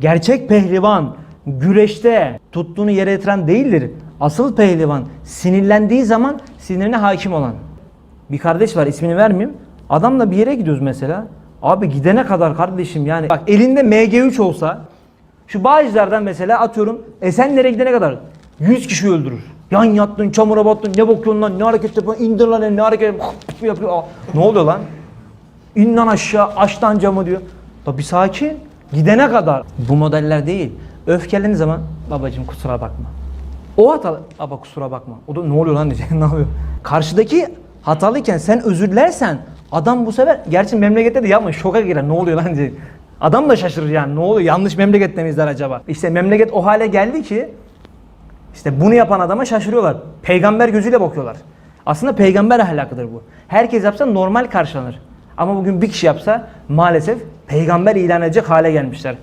Gerçek pehlivan güreşte tuttuğunu yere yatıran değildir. Asıl pehlivan sinirlendiği zaman sinirine hakim olan. Bir kardeş var ismini vermeyeyim. Adamla bir yere gidiyoruz mesela. Abi gidene kadar kardeşim yani bak elinde MG3 olsa şu Bağcılar'dan mesela atıyorum Esenler'e gidene kadar 100 kişi öldürür. Yan yattın, çamura battın, ne bakıyorsun lan, ne hareket yapıyorsun, indir lan ne hareket yapıyor. Ne oluyor lan? İn lan aşağı, aç lan camı diyor. Da bir sakin, gidene kadar. Bu modeller değil. Öfkelendiği zaman, babacığım kusura bakma. O hatalı, baba kusura bakma. O da ne oluyor lan diyecek, ne yapıyor? Karşıdaki hatalıyken sen özür dilersen, adam bu sefer, gerçi memlekette de yapma, şoka girer, ne oluyor lan diyecek. Adam da şaşırır yani, ne oluyor, yanlış memlekette miyizler acaba? İşte memleket o hale geldi ki, işte bunu yapan adama şaşırıyorlar. Peygamber gözüyle bakıyorlar. Aslında peygamber ahlakıdır bu. Herkes yapsa normal karşılanır. Ama bugün bir kişi yapsa maalesef peygamber ilan edecek hale gelmişler.